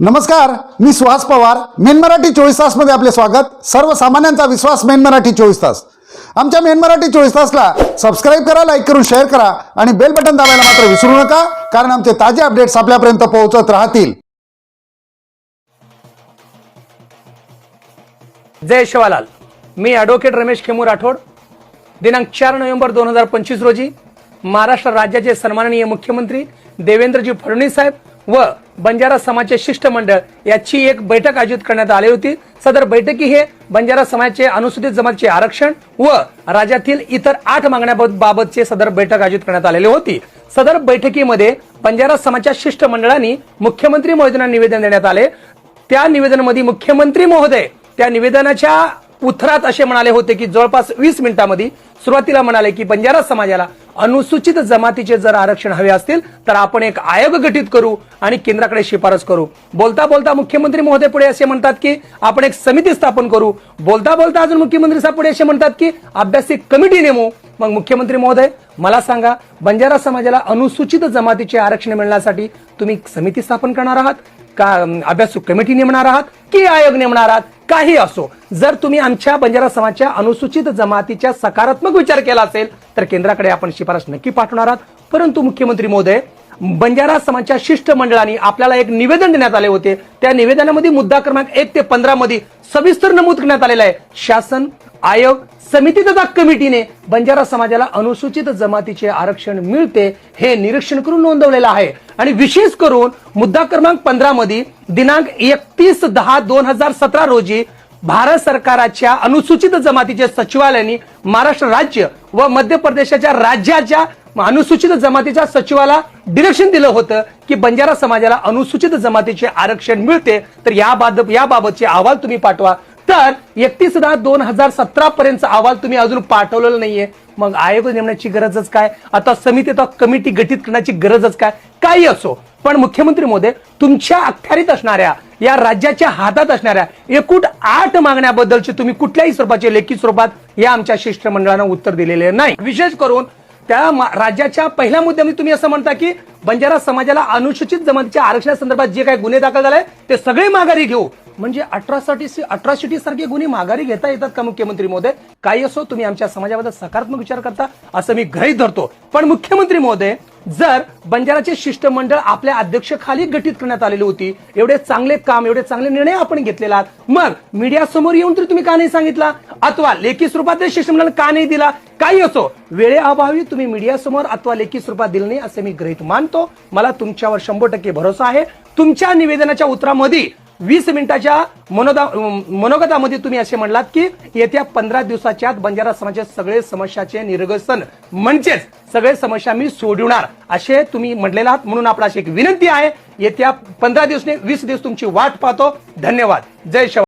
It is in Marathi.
नमस्कार मी सुहास पवार. मेन मराठी चोवीस तासमध्ये आपले स्वागत. सर्वसामान्यांचा विश्वास मेन मराठी चोवीस तास. आमच्या मेन मराठी चोवीस तासला सबस्क्राईब करा लाईक करून शेअर करा आणि बेल बटन दाबायला मात्र विसरू नका कारण आमचे ताजे अपडेट्स आपल्यापर्यंत पोहोचत राहतील. जय शिवालाल. मी ॲडव्होकेट रमेश खेमू राठोड. दिनांक चार नोव्हेंबर दोन हजार पंचवीस रोजी महाराष्ट्र राज्याचे सन्माननीय मुख्यमंत्री देवेंद्रजी फडणवीस साहेब व बंजारा समाजचे शिष्टमंडळ याची एक बैठक आयोजित करण्यात आली होती. सदर बैठकी हे बंजारा समाजाचे अनुसूचित जमातचे आरक्षण व राज्यातील इतर आठ मागण्याबाबतचे सदर बैठक आयोजित करण्यात आलेली होती. सदर बैठकीमध्ये बंजारा समाजच्या शिष्टमंडळांनी मुख्यमंत्री महोदयांना निवेदन देण्यात आले. त्या निवेदनामध्ये मुख्यमंत्री महोदय त्या निवेदनाच्या उत्तरात असे म्हणाले होते की जवळपास वीस मिनिटांमध्ये सुरुवातीला म्हणाले की बंजारा समाजाला अनुसूचित जमातीचे जर आरक्षण हवे असतील तर आपण एक आयोग गठीत करू आणि केंद्राकडे शिफारस करू. बोलता बोलता मुख्यमंत्री महोदय पुढे असे म्हणतात की आपण एक समिती स्थापन करू. बोलता बोलता अजून मुख्यमंत्री साहेब पुढे असे म्हणतात की अभ्यासिक कमिटी नेमू. मग मुख्यमंत्री महोदय मला सांगा बंजारा समाजाला अनुसूचित जमातीचे आरक्षण मिळण्यासाठी तुम्ही समिती स्थापन करणार आहात? का अभ्यासक कमिटी नेमणार आहात की आयोग नेमणार आहात? काही असो जर तुम्ही आमच्या बंजारा समाजाच्या अनुसूचित जमातीच्या सकारात्मक विचार केला असेल तर केंद्राकडे आपण शिफारस नक्की पाठवणार आहात. परंतु मुख्यमंत्री मोदय बंजारा समाजच्या शिष्टमंडळाने आपल्याला एक निवेदन देण्यात आले होते. त्या निवेदनामध्ये मुद्दा क्रमांक एक ते पंधरा मध्ये सविस्तर नमूद करण्यात आलेला आहे. शासन आयोग समिती तथा कमिटीने बंजारा समाजाला अनुसूचित जमातीचे आरक्षण मिळते हे निरीक्षण करून नोंदवलेलं आहे. आणि विशेष करून मुद्दा क्रमांक पंधरा मध्ये दिनांक एकतीस दहा दोन हजार सतरा रोजी भारत सरकाराच्या अनुसूचित जमातीचे सचिवालयाने महाराष्ट्र राज्य व मध्य प्रदेशाच्या राज्याच्या अनुसूचित जमातीच्या सचिवाला डिरेक्शन दिलं होतं की बंजारा समाजाला अनुसूचित जमातीचे आरक्षण मिळते तर याबाबत याबाबतचे अहवाल तुम्ही पाठवा. तर एकतीस दहा दोन हजार सतरा पर्यंतचा अहवाल तुम्ही अजून पाठवलेला नाहीये. मग आयोग नेमण्याची गरजच काय? आता समिती आता कमिटी गठीत करण्याची गरजच काय? काही असो. पण मुख्यमंत्री मोदी तुमच्या अखत्यारीत असणाऱ्या या राज्याच्या हातात असणाऱ्या एकूण आठ मागण्याबद्दलचे तुम्ही कुठल्याही स्वरूपाचे लेखी स्वरूपात या आमच्या शिष्टमंडळानं उत्तर दिलेले नाही. विशेष करून त्या राज्याच्या पहिल्या मुद्द्यामध्ये तुम्ही असं म्हणता की बंजारा समाजाला अनुसूचित जमातीच्या आरक्षणासंदर्भात जे काही गुन्हे दाखल झाले ते सगळे माघारी घेऊ. म्हणजे अट्रॉसिटी अठराशेटी सारखे गुन्हे माघारी घेता येतात का मुख्यमंत्री महोदय? काही असो तुम्ही आमच्या समाजाबद्दल सकारात्मक विचार करता असं मी गृहीत धरतो. पण मुख्यमंत्री महोदय जर बंजाराचे शिष्टमंडळ आपल्या अध्यक्षखाली गठीत करण्यात आलेली होती एवढे चांगले काम एवढे चांगले निर्णय आपण घेतलेला मग मीडिया समोर येऊन तरी तुम्ही का नाही सांगितला? अथवा लेखी स्वरूपात शिष्टमंडळ का नाही दिला? काही असो वेळेअभावी तुम्ही मीडिया समोर अथवा लेखी स्वरूपात दिलं नाही असे मी गृहीत मानतो. मला तुमच्यावर शंभर टक्के भरोसा आहे. तुमच्या निवेदनाच्या उत्तरामध्ये वीस मिनिटाच्या मनोदा मनोगतामध्ये तुम्ही असे म्हणलात की येत्या पंधरा दिवसाच्या आत बंजारा समाजाचे सगळे समस्याचे निर्गसन म्हणजेच सगळे समस्या मी सोडवणार असे तुम्ही म्हटलेला आहात. म्हणून आपला अशी एक विनंती आहे येत्या पंधरा दिवस वीस दिवस तुमची वाट पाहतो. धन्यवाद. जय शिवाय